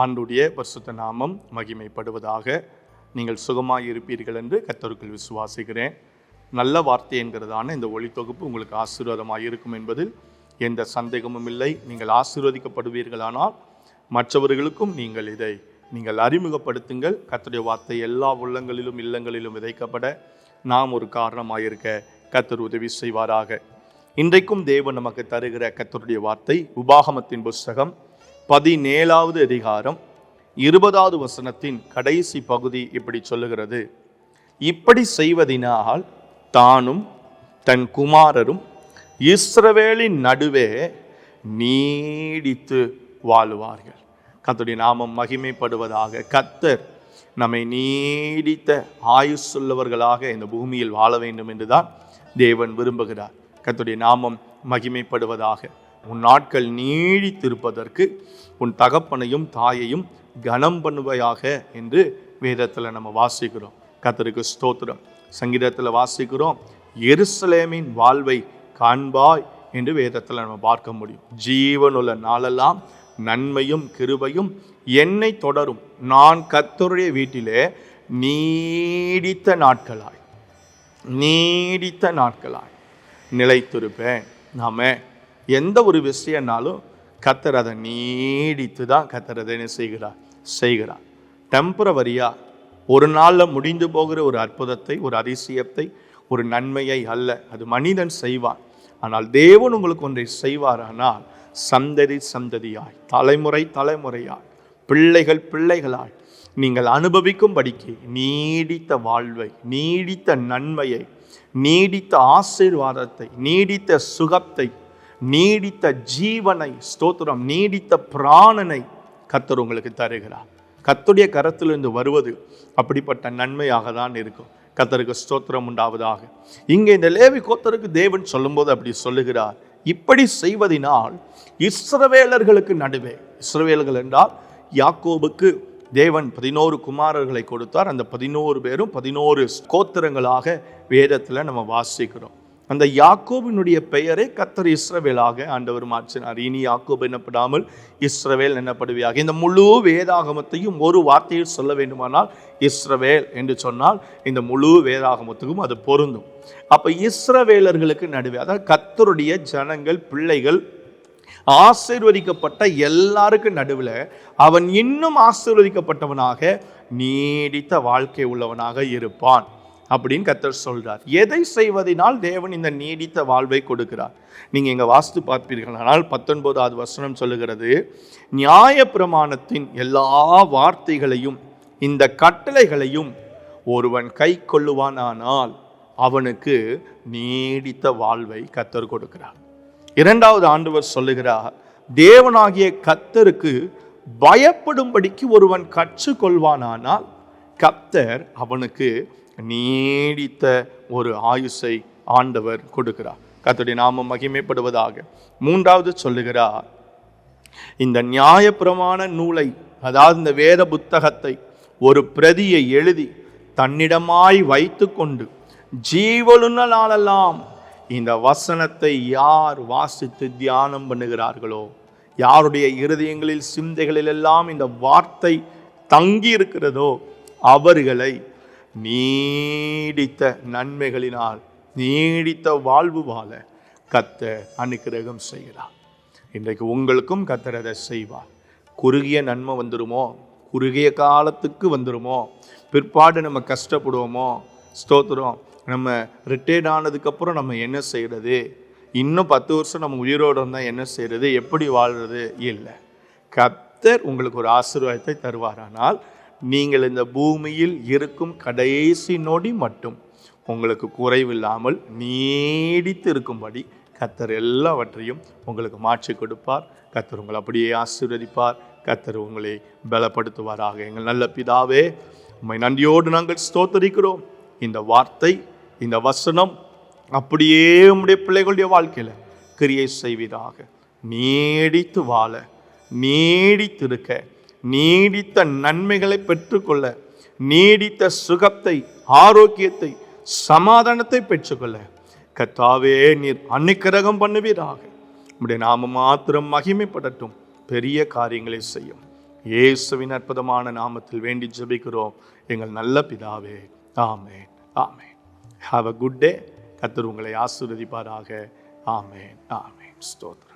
ஆண்டுடைய பரிசுத்த நாமம் மகிமைப்படுவதாக நீங்கள் சுகமாக இருப்பீர்கள் என்று கத்தருக்குள் விசுவாசிக்கிறேன். நல்ல வார்த்தை என்கிறதான இந்த ஒளித்தொகுப்பு உங்களுக்கு ஆசீர்வாதமாக இருக்கும் என்பதில் எந்த சந்தேகமும் இல்லை. நீங்கள் ஆசீர்வதிக்கப்படுவீர்களானால் மற்றவர்களுக்கும் நீங்கள் இதை நீங்கள் அறிமுகப்படுத்துங்கள். கத்தருடைய வார்த்தை எல்லா உள்ளங்களிலும் இல்லங்களிலும் விதைக்கப்பட நாம் ஒரு காரணமாக இருக்க கர்த்தர் உதவி செய்வாராக. இன்றைக்கும் தேவன் நமக்கு தருகிற கத்தருடைய வார்த்தை உபாகமத்தின் புஸ்தகம் பதினேழாவது அதிகாரம் இருபதாவது வசனத்தின் கடைசி பகுதி இப்படி சொல்லுகிறது. இப்படி செய்வதினால் தானும் தன் குமாரரும் இஸ்ரவேலின் நடுவே நீடித்து வாழுவார்கள். கர்த்தருடைய நாமம் மகிமைப்படுவதாக கத்தர் நம்மை நீடித்த ஆயுசுள்ளவர்களாக இந்த பூமியில் வாழ வேண்டும் என்றுதான் தேவன் விரும்புகிறார். கத்துடைய நாமம் மகிமைப்படுவதாக உன் நாட்கள் நீடித்திருப்பதற்கு உன் தகப்பனையும் தாயையும் கனம் பண்ணுவையாக என்று வேதத்தில் நம்ம வாசிக்கிறோம். கத்தருக்கு ஸ்தோத்திரம். சங்கீதத்தில் வாசிக்கிறோம் எருசலேமின் வாழ்வை காண்பாய் என்று வேதத்தில் நம்ம பார்க்க முடியும். ஜீவனுள்ள நாளெல்லாம் நன்மையும் கிருபையும் என்னை தொடரும். நான் கத்தருடைய வீட்டிலே நீடித்த நாட்களாய் நீடித்த நாட்களாய் நிலைத்திருப்பேன். நாம எந்த ஒரு விஷயம்னாலும் கத்தர் அதை நீடித்து தான் கத்தர் அதை என்ன செய்கிறார்? செய்கிறார். டெம்பரவரியாக ஒரு நாளில் முடிந்து போகிற ஒரு அற்புதத்தை ஒரு அதிசயத்தை ஒரு நன்மையை அல்ல. அது மனிதன் செய்வான். ஆனால் தேவன் உங்களுக்கு ஒன்றை செய்வாரானால் சந்ததி சந்ததியாய் தலைமுறை தலைமுறையாய் பிள்ளைகள் பிள்ளைகளாய் நீங்கள் அனுபவிக்கும்படிக்கு நீடித்த வாழ்வை நீடித்த நன்மையை நீடித்த ஆசீர்வாதத்தை நீடித்த சுகத்தை நீடித்த ஜீவனை ஸ்தோத்திரம் நீடித்த பிராணனை கத்தர் உங்களுக்கு தருகிறார். கத்துடைய கரத்திலிருந்து வருவது அப்படிப்பட்ட நன்மையாக தான் இருக்கும். கத்தருக்கு ஸ்தோத்திரம் உண்டாவதாக. இங்கே இந்த லேவி கோத்தருக்கு தேவன் சொல்லும்போது அப்படி சொல்லுகிறார். இப்படி செய்வதினால் இஸ்ரவேலர்களுக்கு நடுவே இஸ்ரவேலர்கள் என்றால் யாக்கோபுக்கு தேவன் பதினோரு குமாரர்களை கொடுத்தார். அந்த பதினோரு பேரும் பதினோரு கோத்திரங்களாக வேதத்தில் நம்ம வாசிக்கிறோம். அந்த யாக்கோபினுடைய பெயரை கத்தர் இஸ்ரவேலாக ஆண்டவர் மாற்றினார். இனி யாக்கோப் என்னப்படாமல் இஸ்ரவேல் என்னப்படுவியாக. இந்த முழு வேதாகமத்தையும் ஒரு வார்த்தையில் சொல்ல வேண்டுமானால் இஸ்ரவேல் என்று சொன்னால் இந்த முழு வேதாகமத்துக்கும் அது பொருந்தும். அப்போ இஸ்ரவேலர்களுக்கு நடுவே அதாவது கத்தருடைய ஜனங்கள் பிள்ளைகள் ஆசீர்வதிக்கப்பட்ட எல்லாருக்கும் நடுவில் அவன் இன்னும் ஆசீர்வதிக்கப்பட்டவனாக நீடித்த வாழ்க்கை உள்ளவனாக இருப்பான். அப்படின்னு கத்தர் சொல்கிறார் எதை செய்வதனால் தேவன் இந்த நீடித்த வாழ்வை கொடுக்கிறார். நீங்கள் எங்கள் வாஸ்து பார்ப்பீர்கள். ஆனால் பத்தொன்பதாவது வசனம் சொல்லுகிறது நியாய பிரமாணத்தின் எல்லா வார்த்தைகளையும் இந்த கட்டளைகளையும் ஒருவன் கை கொள்ளுவானானால் அவனுக்கு நீடித்த வாழ்வை கத்தர் கொடுக்கிறார். இரண்டாவது ஆண்டவர் சொல்லுகிறார் தேவனாகிய கத்தருக்கு பயப்படும்படிக்கு ஒருவன் கற்றுக்கொள்வானானால் கத்தர் அவனுக்கு நீடித்த ஒரு ஆயுசை ஆண்டவர் கொடுக்கிறார். கத்துடைய நாமம் மகிமைப்படுவதாக. மூன்றாவது சொல்லுகிறார் இந்த நியாயப்பிரமாண நூலை அதாவது இந்த வேத புத்தகத்தை ஒரு பிரதியை எழுதி தன்னிடமாய் வைத்து கொண்டு ஜீவனுள்ள நாளெல்லாம் இந்த வசனத்தை யார் வாசித்து தியானம் பண்ணுகிறார்களோ யாருடைய இருதயங்களில் சிந்தைகளில் எல்லாம் இந்த வார்த்தை தங்கி இருக்கிறதோ அவர்களை நீடித்த நன்மைகளினால் நீடித்த வாழ்வு வாழ கத்த அனுக்கிரகம் செய்கிறார். இன்றைக்கு உங்களுக்கும் கத்தர் அதை செய்வார். குறுகிய நன்மை வந்துருமோ? குறுகிய காலத்துக்கு வந்துருமோ? பிற்பாடு நம்ம கஷ்டப்படுவோமோ? ஸ்தோத்திரம். நம்ம ரிட்டையர்ட் ஆனதுக்கப்புறம் நம்ம என்ன செய்கிறது இன்னும் பத்து வருஷம் நம்ம உயிரோடு இருந்தால் என்ன செய்கிறது எப்படி வாழ்கிறது இல்லை. கத்தர் உங்களுக்கு ஒரு ஆசீர்வாதத்தை தருவாரானால் நீங்கள் இந்த பூமியில் இருக்கும் கடைசி நொடி மட்டும் உங்களுக்கு குறைவில்லாமல் நீடித்து இருக்கும்படி கத்தர் எல்லாவற்றையும் உங்களுக்கு மாற்றி கொடுப்பார். கத்தர் உங்களை அப்படியே ஆசீர்வதிப்பார். கத்தர் உங்களை பலப்படுத்துவாராக. எங்கள் நல்ல பிதாவே உண்மை நன்றியோடு நாங்கள் ஸ்தோத்தரிக்கிறோம். இந்த வார்த்தை இந்த வசனம் அப்படியே உம்முடைய பிள்ளைகளுடைய வாழ்க்கையில் கிரியை செய்வதாக நீடித்து வாழ நீடித்திருக்க நீடித்த நன்மைகளை பெற்றுக்கொள்ள நீடித்த சுகத்தை ஆரோக்கியத்தை சமாதானத்தை பெற்றுக்கொள்ள. கத்தாவே நீர் அன்னிக்கிரகம் பண்ணுவீராக. உடைய நாம மாத்திரம் மகிமைப்படட்டும். பெரிய காரியங்களை செய்யும். இயேசுவின் அற்புதமான நாமத்தில் வேண்டி ஜபிக்கிறோம். எங்கள் நல்ல பிதாவே ஆமேன் ஆமேன். ஹாவ் அ குட் டே கத்தர் உங்களை ஆசீர்வதிப்பாராக. ஆமேன் ஆமேன். ஸ்தோத்ரம்